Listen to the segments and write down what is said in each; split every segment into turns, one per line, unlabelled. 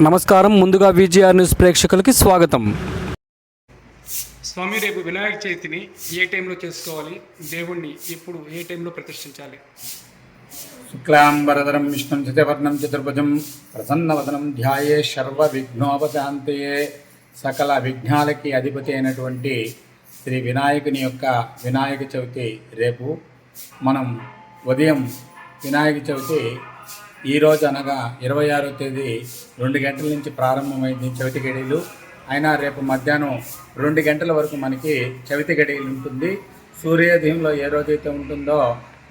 నమస్కారం. ముందుగా VGR news ప్రేక్షకులకి స్వాగతం.
స్వామి రేపు వినాయక చవితిని ఏ టైంలో చేసుకోవాలి? దేవుణ్ణి ఎప్పుడు ఏ టైంలో ప్రతిష్ఠించాలి?
శుక్లాంబరధరం విష్ణుం చతుర్వర్ణం చతుర్భుజం ప్రసన్నవదనం ధ్యాయే సర్వ విఘ్నోపశాంతయే సకల విఘ్నాలకి అధిపతి అయినటువంటి శ్రీ వినాయకుని యొక్క వినాయక చవితి రేపు. మనం ఉదయం వినాయక చవితి ఈరోజు అనగా ఇరవై ఆరో తేదీ రెండు గంటల నుంచి ప్రారంభమైంది చవితి గడియలు. అయినా రేపు మధ్యాహ్నం రెండు గంటల వరకు మనకి చవితి గడియలు ఉంటుంది. సూర్యోదయంలో ఏ రోజైతే ఉంటుందో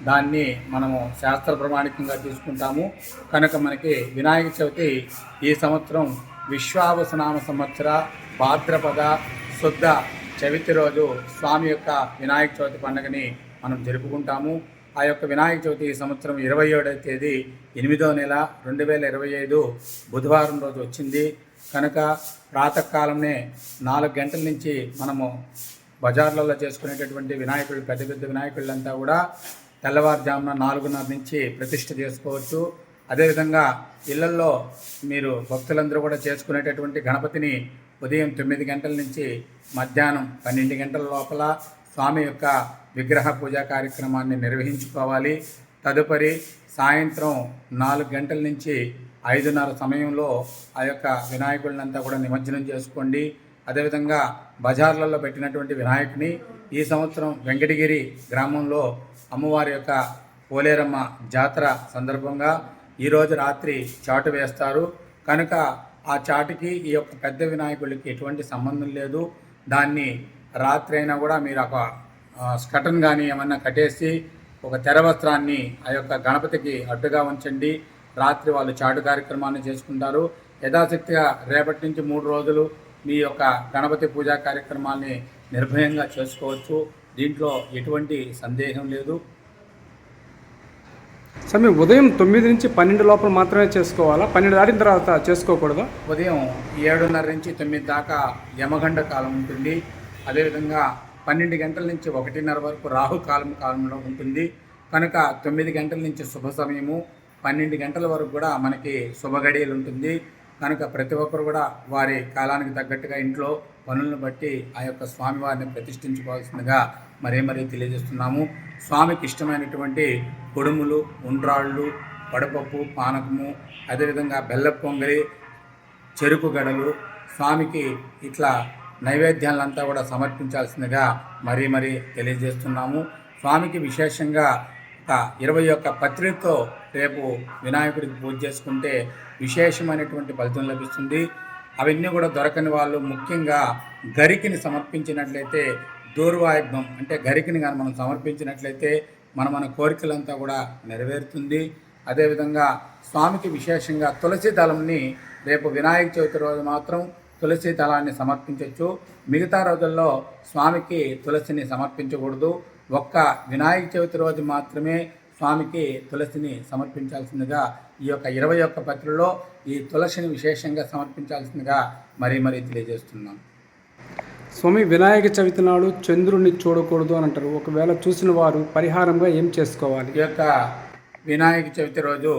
దాన్ని మనము శాస్త్ర ప్రమాణికంగా తీసుకుంటాము. కనుక మనకి వినాయక చవితి ఈ సంవత్సరం విశ్వావసనామ సంవత్సర భాద్రపద శుద్ధ చవితి రోజు స్వామి యొక్క వినాయక చవితి పండుగని మనం జరుపుకుంటాము. ఆ యొక్క వినాయక చవితి ఈ సంవత్సరం ఇరవై ఏడవ తేదీ ఎనిమిదో నెల రెండు వేల ఇరవై ఐదు బుధవారం రోజు వచ్చింది. కనుక ప్రాతకాలంనే నాలుగు గంటల నుంచి మనము బజార్లలో చేసుకునేటటువంటి వినాయకుడు పెద్ద పెద్ద వినాయకుళ్ళంతా కూడా తెల్లవారుజామున నాలుగున్నర నుంచి ప్రతిష్ఠ చేసుకోవచ్చు. అదేవిధంగా ఇళ్ళల్లో మీరు భక్తులందరూ కూడా చేసుకునేటటువంటి గణపతిని ఉదయం తొమ్మిది గంటల నుంచి మధ్యాహ్నం పన్నెండు గంటల లోపల స్వామి యొక్క విగ్రహ పూజా కార్యక్రమాన్ని నిర్వహించుకోవాలి. తదుపరి సాయంత్రం నాలుగు గంటల నుంచి ఐదున్నర సమయంలో ఆ యొక్క వినాయకుడినంతా కూడా నిమజ్జనం చేసుకోండి. అదేవిధంగా బజార్లలో పెట్టినటువంటి వినాయకుని ఈ సంవత్సరం వెంకటగిరి గ్రామంలో అమ్మవారి యొక్క పోలేరమ్మ జాతర సందర్భంగా ఈరోజు రాత్రి చాటు వేస్తారు. కనుక ఆ చాటుకి ఈ యొక్క పెద్ద వినాయకుడికి ఎటువంటి సంబంధం లేదు. దాన్ని రాత్రి అయినా కూడా మీరు ఒక స్కటన్ కానీ ఏమన్నా కట్టేసి ఒక తెర వస్త్రాన్ని ఆ యొక్క గణపతికి అడ్డుగా ఉంచండి. రాత్రి వాళ్ళు చాటు కార్యక్రమాన్ని చేసుకుంటారు. యథాశక్తిగా రేపటి నుంచి మూడు రోజులు మీ యొక్క గణపతి పూజా కార్యక్రమాన్ని నిర్భయంగా చేసుకోవచ్చు. దీంట్లో ఎటువంటి సందేహం లేదు.
స్వామి ఉదయం తొమ్మిది నుంచి పన్నెండు లోపల మాత్రమే చేసుకోవాలా? పన్నెండు దాటిన తర్వాత చేసుకోకూడదా?
ఉదయం ఏడున్నర నుంచి తొమ్మిది దాకా యమగండ కాలం ఉంటుంది. అదేవిధంగా పన్నెండు గంటల నుంచి ఒకటిన్నర వరకు రాహుకాలం కాలంలో ఉంటుంది. కనుక తొమ్మిది గంటల నుంచి శుభ సమయము పన్నెండు గంటల వరకు కూడా మనకి శుభ గడియలు ఉంటుంది. కనుక ప్రతి ఒక్కరు కూడా వారి కాలానికి తగ్గట్టుగా ఇంట్లో పనులను బట్టి ఆ యొక్క స్వామివారిని ప్రతిష్ఠించుకోవాల్సిందిగా మరే మరీ తెలియజేస్తున్నాము. స్వామికి ఇష్టమైనటువంటి కుడుములు ఉండ్రాళ్ళు వడపప్పు పానకము అదేవిధంగా బెల్ల పొంగలి చెరుకు గడలు స్వామికి ఇట్లా నైవేద్యాలంతా కూడా సమర్పించాల్సిందిగా మరీ మరీ తెలియజేస్తున్నాము. స్వామికి విశేషంగా ఒక ఇరవై ఒక్క పత్రికతో రేపు వినాయకుడికి పూజ చేసుకుంటే విశేషమైనటువంటి ఫలితం లభిస్తుంది. అవన్నీ కూడా దొరకని వాళ్ళు ముఖ్యంగా గరికిని సమర్పించినట్లయితే దూర్వాయుగ్నం అంటే గరికిని కానీ మనం సమర్పించినట్లయితే మన మన కోరికలంతా కూడా నెరవేరుతుంది. అదేవిధంగా స్వామికి విశేషంగా తులసి దళంని రేపు వినాయక చవితి రోజు మాత్రం తులసి దళాన్ని సమర్పించవచ్చు మిగతా రోజుల్లో స్వామికి తులసిని సమర్పించకూడదు. ఒక్క వినాయక చవితి రోజు మాత్రమే స్వామికి తులసిని సమర్పించాల్సిందిగా ఈ యొక్క ఇరవై ఒక్క పత్రిలో ఈ తులసిని విశేషంగా సమర్పించాల్సిందిగా మరీ మరీ తెలియజేస్తున్నాం.
స్వామి వినాయక చవితి నాడు చంద్రుడిని చూడకూడదు అని అంటారు. ఒకవేళ చూసిన వారు పరిహారంగా ఏం చేసుకోవాలి?
ఈ యొక్క వినాయక చవితి రోజు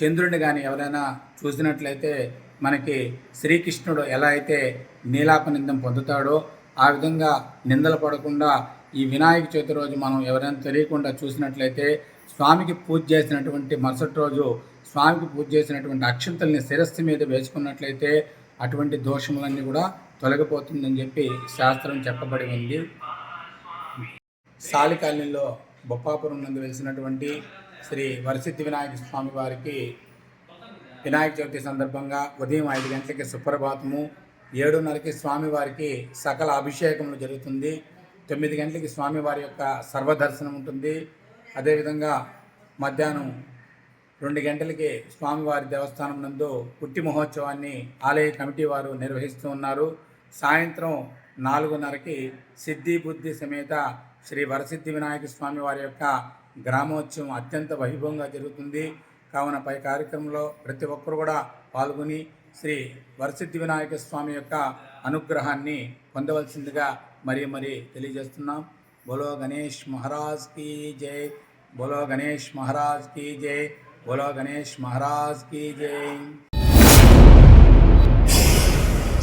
చంద్రుడిని కానీ ఎవరైనా చూసినట్లయితే మనకి శ్రీకృష్ణుడు ఎలా అయితే నీలాపనిందం పొందుతాడో ఆ విధంగా నిందలు పడకుండా ఈ వినాయక చవితి రోజు మనం ఎవరైనా తెలియకుండా చూసినట్లయితే స్వామికి పూజ చేసినటువంటి మరుసటి రోజు స్వామికి పూజ చేసినటువంటి అక్షంతల్ని శిరస్సు మీద వేసుకున్నట్లయితే అటువంటి దోషములన్నీ కూడా తొలగిపోతుందని చెప్పి శాస్త్రం చెప్పబడి ఉంది. సాలికాలనీలో బొప్పాపురం నందు వెలిసినటువంటి శ్రీ వరసిద్ధి వినాయక స్వామి వారికి వినాయక చవితి సందర్భంగా ఉదయం ఐదు గంటలకి సుప్రభాతము ఏడున్నరకి స్వామివారికి సకల అభిషేకములు జరుగుతుంది. తొమ్మిది గంటలకి స్వామివారి యొక్క సర్వదర్శనం ఉంటుంది. అదేవిధంగా మధ్యాహ్నం రెండు గంటలకి స్వామివారి దేవస్థానం నందు పుట్టి మహోత్సవాన్ని ఆలయ కమిటీ వారు నిర్వహిస్తూ ఉన్నారు. సాయంత్రం నాలుగున్నరకి సిద్ధి బుద్ధి సమేత శ్రీ వరసిద్ధి వినాయక స్వామి వారి యొక్క గ్రామోత్సవం అత్యంత వైభవంగా జరుగుతుంది. కావున పై కార్యక్రమంలో ప్రతి ఒక్కరు కూడా పాల్గొని శ్రీ వరసిద్ధి వినాయక స్వామి యొక్క అనుగ్రహాన్ని పొందవలసిందిగా మరీ మరీ తెలియజేస్తున్నాం. బోలో గణేష్ మహారాజ్ కీ జై. బోలో గణేష్ మహారాజ్ కీ జై. బోలో గణేష్ మహారాజ్ కీ జై.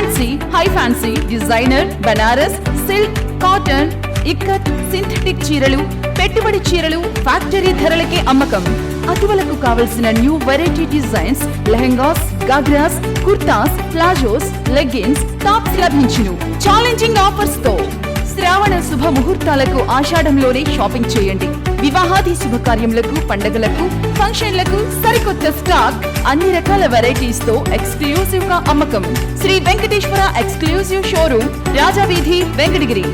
Fancy high fancy designer Banaras silk cotton ikkat synthetic చీరలు పెట్టుబడి చీరలు ఫ్యాక్టరీ ధరలకే అమ్మకం. అటువలకు కావలసిన new variety designs lehengas ghagras kurtas palazzos leggings tops లభించును. ఛాలెంజింగ్ ఆఫర్స్తో. శ్రావణ శుభ ముహూర్తాలకు ఆషాఢంలోనే షాపింగ్ చేయండి. వివాహాది శుభకార్యములకు పండగలకు ఫంక్షన్లకు సరికొత్త స్టాక్ అన్ని రకాల వెరైటీస్తో ఎక్స్క్లూజివ్గా అమ్మకం. Sri Venkateswara exclusive showroom Rajaveedhi Venkatagiri.